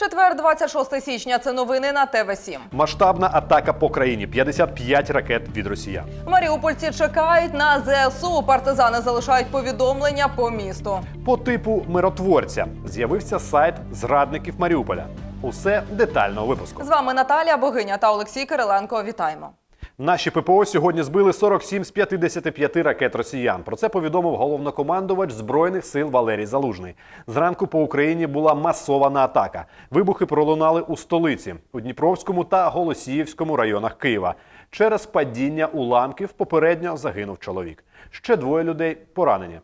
Четвер, 26 січня. Це новини на ТВ 7 Масштабна атака по країні. 55 ракет від росіян. Маріупольці чекають на ЗСУ. Партизани залишають повідомлення по місту. По типу миротворця з'явився сайт зрадників Маріуполя. Усе детально у випуску. З вами Наталія Богиня та Олексій Кириленко. Вітаємо. Наші ППО сьогодні збили 47 з 55 ракет росіян. Про це повідомив головнокомандувач збройних сил Валерій Залужний. Зранку по Україні була масована атака. Вибухи пролунали у столиці у Дніпровському та Голосіївському районах Києва. Через падіння уламків попередньо загинув чоловік. Ще двоє людей поранені.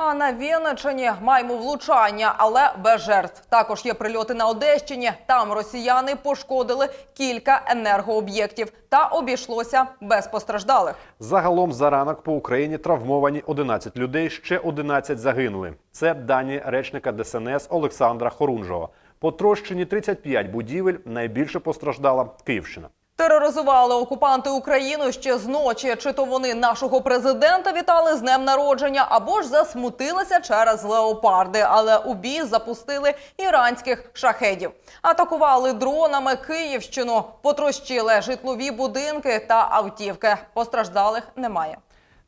А на Вінниччині маємо влучання, але без жертв. Також є прильоти на Одещині. Там росіяни пошкодили кілька енергооб'єктів та обійшлося без постраждалих. Загалом за ранок по Україні травмовані 11 людей, ще 11 загинули. Це дані речника ДСНС Олександра Хорунжого. Потрощені 35 будівель. Найбільше постраждала Київщина. Тероризували окупанти Україну ще з ночі. Чи то вони нашого президента вітали з днем народження, або ж засмутилися через леопарди, але у бій запустили іранських шахедів. Атакували дронами Київщину, потрощили житлові будинки та автівки. Постраждалих немає.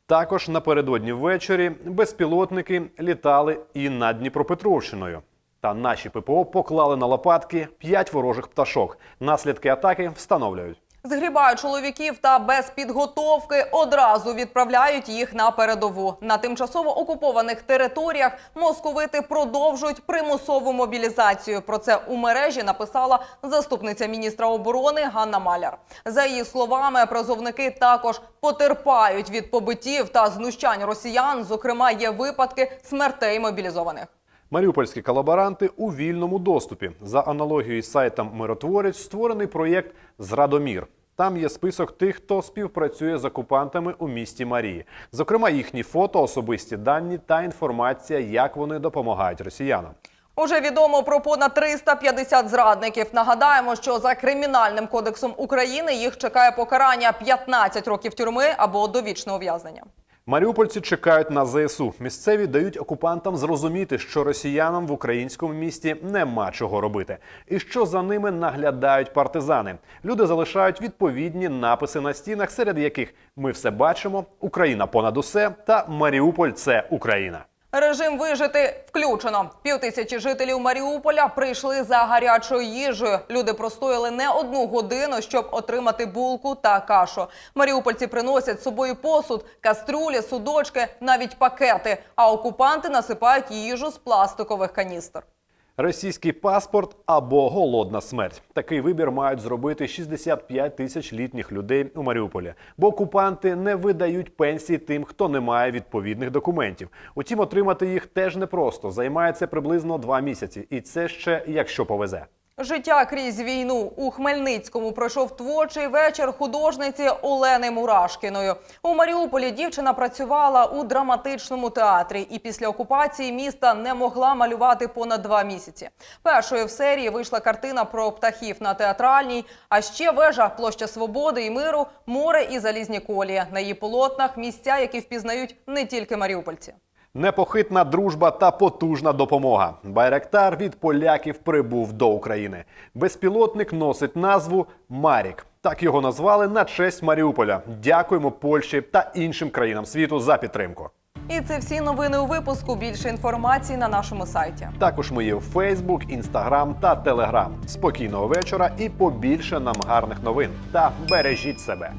Також напередодні ввечері безпілотники літали і над Дніпропетровщиною. Та наші ППО поклали на лопатки 5 ворожих пташок. Наслідки атаки встановлюють. Згрібають чоловіків та без підготовки одразу відправляють їх на передову. На тимчасово окупованих територіях московити продовжують примусову мобілізацію. Про це у мережі написала заступниця міністра оборони Ганна Маляр. За її словами, призовники також потерпають від побиттів та знущань росіян. Зокрема, є випадки смертей мобілізованих. Маріупольські колаборанти у вільному доступі. За аналогією з сайтом Миротворець створений проєкт Зрадомір. Там є список тих, хто співпрацює з окупантами у місті Марії. Зокрема, їхні фото, особисті дані та інформація, як вони допомагають росіянам. Уже відомо про понад 350 зрадників. Нагадаємо, що за кримінальним кодексом України їх чекає покарання 15 років тюрми або довічне ув'язнення. Маріупольці чекають на ЗСУ. Місцеві дають окупантам зрозуміти, що росіянам в українському місті нема чого робити, і що за ними наглядають партизани. Люди залишають відповідні написи на стінах, серед яких ми все бачимо: Україна понад усе та Маріуполь це Україна. Режим вижити включено. Півтисячі жителів Маріуполя прийшли за гарячою їжею. Люди простояли не одну годину, щоб отримати булку та кашу. Маріупольці приносять з собою посуд, кастрюлі, судочки, навіть пакети. А окупанти насипають їжу з пластикових каністр. Російський паспорт або голодна смерть. Такий вибір мають зробити 65 тисяч літніх людей у Маріуполі, бо окупанти не видають пенсії тим, хто не має відповідних документів. Утім, отримати їх теж непросто. Займається приблизно два місяці, і це ще якщо повезе. Життя крізь війну у Хмельницькому пройшов творчий вечір художниці Олени Мурашкіною. У Маріуполі дівчина працювала у драматичному театрі і після окупації міста не могла малювати понад два місяці. Першою в серії вийшла картина про птахів на театральній, а ще вежа площа свободи і миру, море і залізні колії. На її полотнах місця, які впізнають не тільки маріупольці. Непохитна дружба та потужна допомога. Байрактар від поляків прибув до України. Безпілотник носить назву Марік. Так його назвали на честь Маріуполя. Дякуємо Польщі та іншим країнам світу за підтримку. І це всі новини у випуску. Більше інформації на нашому сайті. Також ми є у Фейсбук, Інстаграм та Телеграм. Спокійного вечора і побільше нам гарних новин. Та бережіть себе.